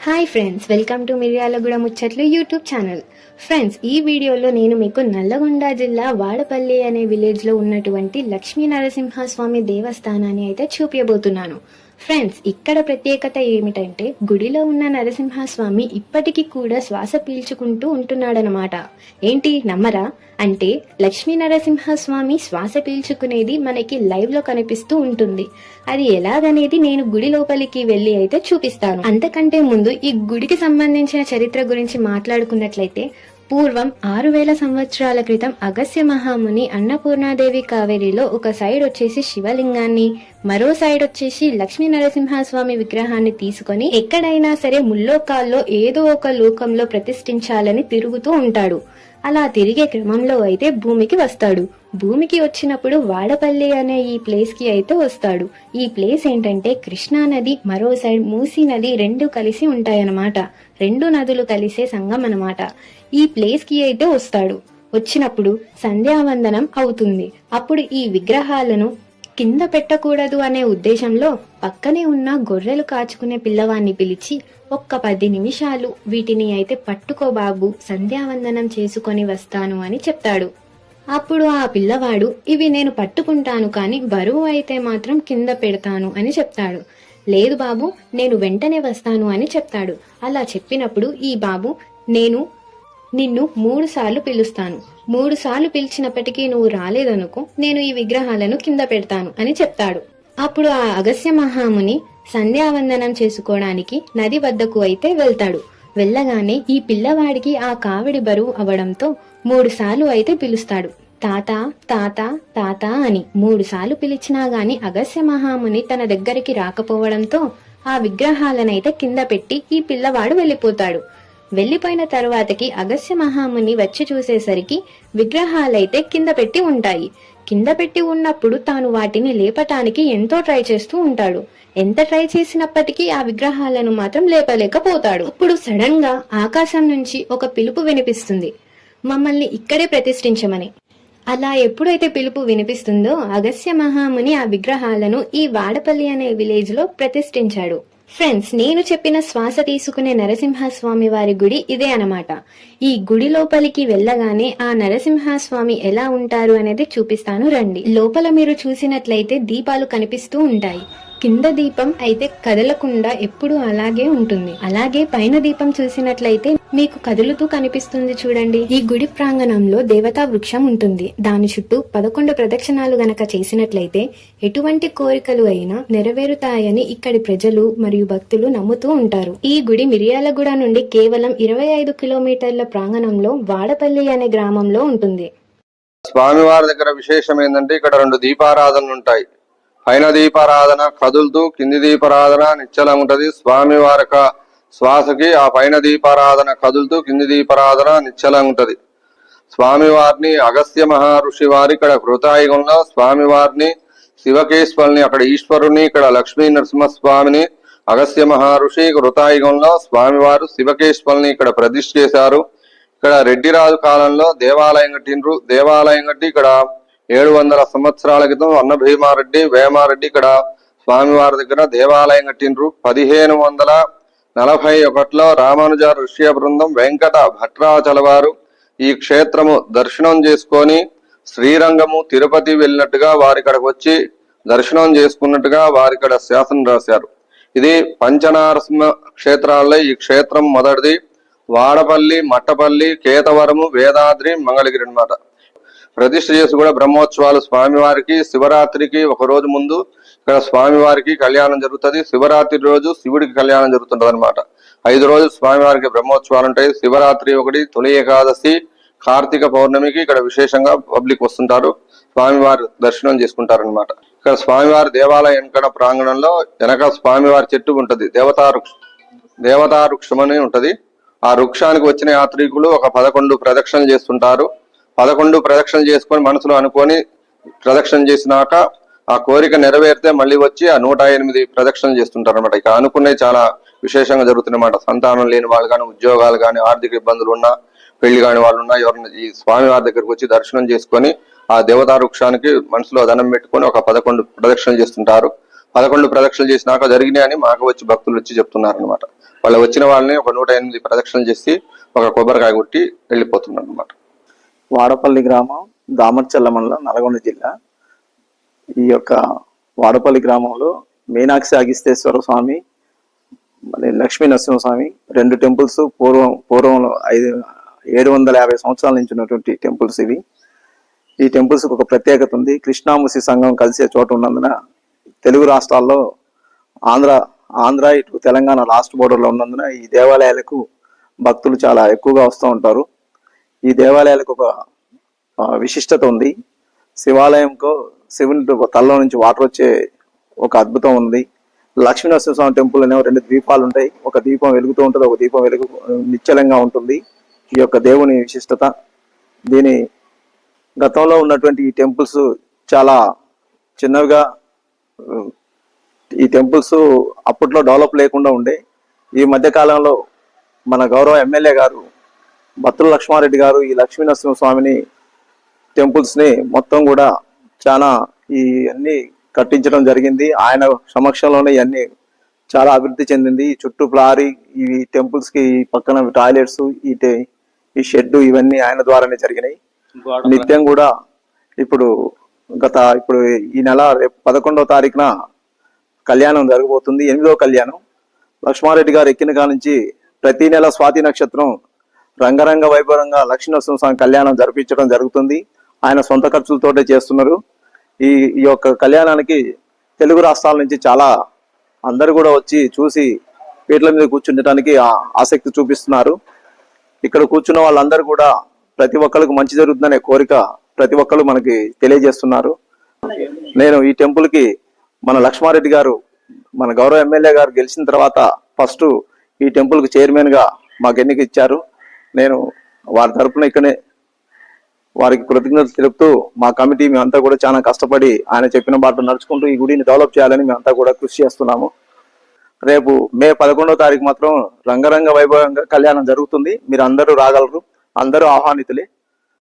Hi friends welcome to Miryalaguda ముచ్చట్లు YouTube channel friends ఈ వీడియోలో నేను మీకు నల్లగొండ జిల్లా వాడపల్లి అనే విలేజ్లో ఉన్నటువంటి లక్ష్మీ నరసింహస్వామి దేవస్థానాన్ని అయితే చూపించబోతున్నాను ఫ్రెండ్స్ ఇక్కడ ప్రత్యేకత ఏమిటంటే గుడిలో ఉన్న నరసింహస్వామి ఇప్పటికీ కూడా శ్వాస పీల్చుకుంటూ ఉంటున్నాడనమాట ఏంటి నమ్మరా? అంటే లక్ష్మీ నరసింహస్వామి శ్వాస పీల్చుకునేది మనకి లైవ్లో కనిపిస్తూ ఉంటుంది. అది ఎలాగనేది నేను గుడి లోపలికి వెళ్ళి అయితే చూపిస్తాను. అంతకంటే ముందు ఈ గుడికి సంబంధించిన చరిత్ర గురించి మాట్లాడుకున్నట్లయితే పూర్వం ఆరు వేల సంవత్సరాల క్రితం అగస్య మహాముని అన్నపూర్ణాదేవి కావేరిలో ఒక సైడ్ వచ్చేసి శివలింగాన్ని మరో సైడ్ వచ్చేసి లక్ష్మీ నరసింహస్వామి విగ్రహాన్ని తీసుకొని ఎక్కడైనా సరే ముల్లోకాల్లో ఏదో ఒక లోకంలో ప్రతిష్ఠించాలని తిరుగుతూ ఉంటాడు. అలా తిరిగే క్రమంలో అయితే భూమికి వస్తాడు. భూమికి వచ్చినప్పుడు వాడపల్లి అనే ఈ ప్లేస్కి అయితే వస్తాడు. ఈ ప్లేస్ ఏంటంటే కృష్ణా నది మరో సైడ్ మూసీ నది రెండు కలిసి ఉంటాయన్నమాట. రెండు నదులు కలిసే సంఘం అన్నమాట. ఈ ప్లేస్కి అయితే వస్తాడు. వచ్చినప్పుడు సంధ్యావందనం అవుతుంది. అప్పుడు ఈ విగ్రహాలను కింద పెట్టకూడదు అనే ఉద్దేశంలో పక్కనే ఉన్న గొర్రెలు కాచుకునే పిల్లవాన్ని పిలిచి ఒక్క పది నిమిషాలు వీటిని అయితే పట్టుకో బాబు సంధ్యావందనం చేసుకొని వస్తాను అని చెప్తాడు. అప్పుడు ఆ పిల్లవాడు ఇవి నేను పట్టుకుంటాను కానీ బరువు అయితే మాత్రం కింద పెడతాను అని చెప్తాడు. లేదు బాబు నేను వెంటనే వస్తాను అని చెప్తాడు. అలా చెప్పినప్పుడు ఈ బాబు నేను నిన్ను మూడు సార్లు పిలుస్తాను. మూడు సార్లు పిలిచినప్పటికీ నువ్వు రాలేదనుకో నేను ఈ విగ్రహాలను కింద పెడతాను అని చెప్తాడు. అప్పుడు ఆ అగస్య మహాముని సంధ్యావందనం చేసుకోవడానికి నది వద్దకు అయితే వెళ్తాడు. వెళ్ళగానే ఈ పిల్లవాడికి ఆ కావిడి బరువు అవడంతో మూడు సార్లు అయితే పిలుస్తాడు. తాత తాత తాత అని మూడు సార్లు పిలిచినా గాని అగస్య మహాముని తన దగ్గరికి రాకపోవడంతో ఆ విగ్రహాలనైతే కింద పెట్టి ఈ పిల్లవాడు వెళ్ళిపోతాడు. వెళ్ళిపోయిన తరువాతకి అగస్య మహాముని వచ్చి చూసేసరికి విగ్రహాలైతే కింద పెట్టి ఉంటాయి. కింద పెట్టి ఉన్నప్పుడు తాను వాటిని లేపటానికి ఎంతో ట్రై చేస్తూ ఉంటాడు. ఎంత ట్రై చేసినప్పటికీ ఆ విగ్రహాలను మాత్రం లేపలేకపోతాడు. ఇప్పుడు సడన్గా ఆకాశం నుంచి ఒక పిలుపు వినిపిస్తుంది. మమ్మల్ని ఇక్కడే ప్రతిష్ఠించమని. అలా ఎప్పుడైతే పిలుపు వినిపిస్తుందో అగస్య మహాముని ఆ విగ్రహాలను ఈ వాడపల్లి అనే విలేజ్లో ప్రతిష్ఠించాడు. ఫ్రెండ్స్ నేను చెప్పిన శ్వాస తీసుకునే నరసింహస్వామి వారి గుడి ఇదే అన్నమాట. ఈ గుడి లోపలికి వెళ్ళగానే ఆ నరసింహస్వామి ఎలా ఉంటారు అనేది చూపిస్తాను రండి. లోపల మీరు చూసినట్లయితే దీపాలు కనిపిస్తూ ఉంటాయి. కింద దీపం అయితే కదలకుండా ఎప్పుడూ అలాగే ఉంటుంది. అలాగే పైన దీపం చూసినట్లయితే మీకు కదులుతూ కనిపిస్తుంది చూడండి. ఈ గుడి ప్రాంగణంలో దేవతా వృక్షం ఉంటుంది. దాని చుట్టూ పదకొండు ప్రదక్షిణాలు గనక చేసినట్లయితే ఎటువంటి కోరికలు అయినా నెరవేరుతాయని ఇక్కడి ప్రజలు మరియు భక్తులు నమ్ముతూ ఉంటారు. ఈ గుడి మిరియాలగూడ నుండి కేవలం ఇరవై ఐదు కిలోమీటర్ల ప్రాంగణంలో వాడపల్లి అనే గ్రామంలో ఉంటుంది. స్వామివారి దగ్గర విశేషం ఏంటంటే ఇక్కడ రెండు దీపారాధనలు ఉంటాయి. పైన దీపారాధన కదులుతూ కింది దీపారాధన నిశ్చలం ఉంటది. స్వామివారి శ్వాసకి ఆ పైన దీపారాధన కదులుతూ కింది దీపారాధన నిశ్చలం ఉంటది. స్వామివారిని అగస్త్య మహర్షి వారి ఇక్కడ కృతాయుగంలో స్వామివారిని శివకేశ్వరుని అక్కడ ఈశ్వరుని ఇక్కడ లక్ష్మీ నరసింహస్వామిని అగస్త్య మహర్షి కృతాయుగంలో స్వామివారు శివకేశ్వరుని ఇక్కడ ప్రతిష్ఠ చేశారు. ఇక్కడ రెడ్డిరాజు కాలంలో దేవాలయం కట్టిండ్రు. దేవాలయం కట్టి ఇక్కడ ఏడు వందల సంవత్సరాల క్రితం అన్న భీమారెడ్డి వేమారెడ్డి ఇక్కడ స్వామివారి దగ్గర దేవాలయం కట్టిండ్రు. పదిహేను వందల నలభై ఒకటిలో రామానుజ ఋష్య బృందం వెంకట భట్రాచల వారు ఈ క్షేత్రము దర్శనం చేసుకొని శ్రీరంగము తిరుపతి వెళ్ళినట్టుగా వారిక్కడికి వచ్చి దర్శనం చేసుకున్నట్టుగా వారిక్కడ శాసనం రాశారు. ఇది పంచనారసింహ క్షేత్రాల్లో ఈ క్షేత్రం మొదటిది. వాడపల్లి మట్టపల్లి కేతవరము వేదాద్రి మంగళగిరి అన్నమాట. ప్రతిష్ఠ చేసి కూడా బ్రహ్మోత్సవాలు స్వామివారికి శివరాత్రికి ఒక రోజు ముందు ఇక్కడ స్వామివారికి కళ్యాణం జరుగుతుంది. శివరాత్రి రోజు శివుడికి కళ్యాణం జరుగుతుంటది అనమాట ఐదు రోజులు స్వామివారికి బ్రహ్మోత్సవాలు ఉంటాయి. శివరాత్రి ఒకటి తొలి ఏకాదశి కార్తీక పౌర్ణమికి ఇక్కడ విశేషంగా పబ్లిక్ వస్తుంటారు. స్వామివారి దర్శనం చేసుకుంటారు అనమాట ఇక్కడ స్వామివారి దేవాలయం వెనకడ ప్రాంగణంలో వెనక స్వామివారి చెట్టు ఉంటది. దేవతా వృక్ష దేవతా వృక్షం అని ఉంటది. ఆ వృక్షానికి వచ్చిన యాత్రికులు ఒక పదకొండు ప్రదక్షిణలు చేస్తుంటారు. పదకొండు ప్రదక్షిణలు చేసుకొని మనసులో అనుకొని ప్రదక్షిణ చేసినాక ఆ కోరిక నెరవేరితే మళ్ళీ వచ్చి ఆ నూట ఎనిమిది ప్రదక్షిణలు చేస్తుంటారు అనమాట ఇక అనుకునే చాలా విశేషంగా జరుగుతున్నమాట సంతానం లేని వాళ్ళు కానీ ఉద్యోగాలు కానీ ఆర్థిక ఇబ్బందులు ఉన్నా పెళ్ళి కాని వాళ్ళు ఉన్నా ఎవరైనా ఈ స్వామి వారి దగ్గరకు వచ్చి దర్శనం చేసుకొని ఆ దేవతా వృక్షానికి మనసులో ధనం పెట్టుకొని ఒక పదకొండు ప్రదక్షిణలు చేస్తుంటారు. పదకొండు ప్రదక్షిణలు చేసినాక జరిగినాయి అని మాకు వచ్చి భక్తులు వచ్చి చెప్తున్నారు అనమాట వాళ్ళు వచ్చిన వాళ్ళని ఒక నూట ఎనిమిది ప్రదక్షిణలు చేసి ఒక కొబ్బరికాయ కొట్టి వెళ్ళిపోతున్నారు అనమాట వాడపల్లి గ్రామం దామర్చల్ల మండలం నల్గొండ జిల్లా. ఈ యొక్క వాడపల్లి గ్రామంలో మీనాక్షి అగిస్తేశ్వర స్వామి మరి లక్ష్మీ నరసింహస్వామి రెండు టెంపుల్స్ పూర్వం పూర్వంలో ఐదు ఏడు వందల యాభై సంవత్సరాల నుంచి ఉన్నటువంటి టెంపుల్స్ ఇవి. ఈ టెంపుల్స్ ఒక ప్రత్యేకత ఉంది. కృష్ణాముసి సంఘం కలిసే చోట ఉన్నందున తెలుగు రాష్ట్రాల్లో ఆంధ్ర ఆంధ్ర ఇటు తెలంగాణ లాస్ట్ బోర్డర్లో ఉన్నందున ఈ దేవాలయాలకు భక్తులు చాలా ఎక్కువగా వస్తూ ఉంటారు. ఈ దేవాలయాలకు ఒక విశిష్టత ఉంది. శివాలయంకు శివుని తలలో నుంచి వాటర్ వచ్చే ఒక అద్భుతం ఉంది. లక్ష్మీనరసింహస్వామి టెంపుల్ అనేవి రెండు ద్వీపాలు ఉంటాయి. ఒక దీపం వెలుగుతూ ఉంటుంది ఒక దీపం వెలుగు నిశ్చలంగా ఉంటుంది. ఈ యొక్క దేవుని విశిష్టత. దీని గతంలో ఉన్నటువంటి ఈ టెంపుల్స్ చాలా చిన్నవిగా ఈ టెంపుల్స్ అప్పట్లో డెవలప్ లేకుండా ఉండే. ఈ మధ్యకాలంలో మన గౌరవ ఎమ్మెల్యే గారు భత్తుల లక్ష్మారెడ్డి గారు ఈ లక్ష్మీనరసింహ స్వామిని టెంపుల్స్ని మొత్తం కూడా చాలా ఈ అన్ని కట్టించడం జరిగింది. ఆయన సమక్షంలోనే ఇవన్నీ చాలా అభివృద్ధి చెందింది. ఈ చుట్టూ ప్లారీ ఈ టెంపుల్స్కి పక్కన టాయిలెట్స్ ఈ ఈ షెడ్ ఇవన్నీ ఆయన ద్వారానే జరిగినాయి. నిత్యం కూడా ఇప్పుడు గత ఇప్పుడు ఈ నెల రేపు పదకొండవ తారీఖున కళ్యాణం జరగబోతుంది. ఎనిమిదవ కళ్యాణం. లక్ష్మారెడ్డి గారు ఎక్కిన కాడ నుంచి ప్రతి నెల స్వాతి నక్షత్రం రంగరంగ వైభవంగా లక్ష్మీనరసింహ స్వామి కళ్యాణం జరిపించడం జరుగుతుంది. ఆయన సొంత ఖర్చులతోటే చేస్తున్నారు. ఈ ఈ యొక్క కళ్యాణానికి తెలుగు రాష్ట్రాల నుంచి చాలా అందరు కూడా వచ్చి చూసి పీటల మీద కూర్చుండటానికి ఆసక్తి చూపిస్తున్నారు. ఇక్కడ కూర్చున్న వాళ్ళందరూ కూడా ప్రతి ఒక్కరికి మంచి జరుగుతుందనే కోరిక ప్రతి ఒక్కరు మనకి తెలియజేస్తున్నారు. నేను ఈ టెంపుల్కి మన లక్ష్మారెడ్డి గారు మన గౌరవ ఎమ్మెల్యే గారు గెలిచిన తర్వాత ఫస్ట్ ఈ టెంపుల్కి చైర్మన్గా మాకు ఎన్నిక ఇచ్చారు. నేను వారి తరఫున ఇక్కడే వారికి కృతజ్ఞతలు తెలుపుతూ మా కమిటీ మేమంతా కూడా చాలా కష్టపడి ఆయన చెప్పిన బాట నడుచుకుంటూ ఈ గుడిని డెవలప్ చేయాలని మేమంతా కూడా కృషి చేస్తున్నాము. రేపు మే పదకొండవ తారీఖు మాత్రం రంగరంగ వైభవంగా కళ్యాణం జరుగుతుంది. మీరు అందరూ రాగలరు. అందరూ ఆహ్వానితులే.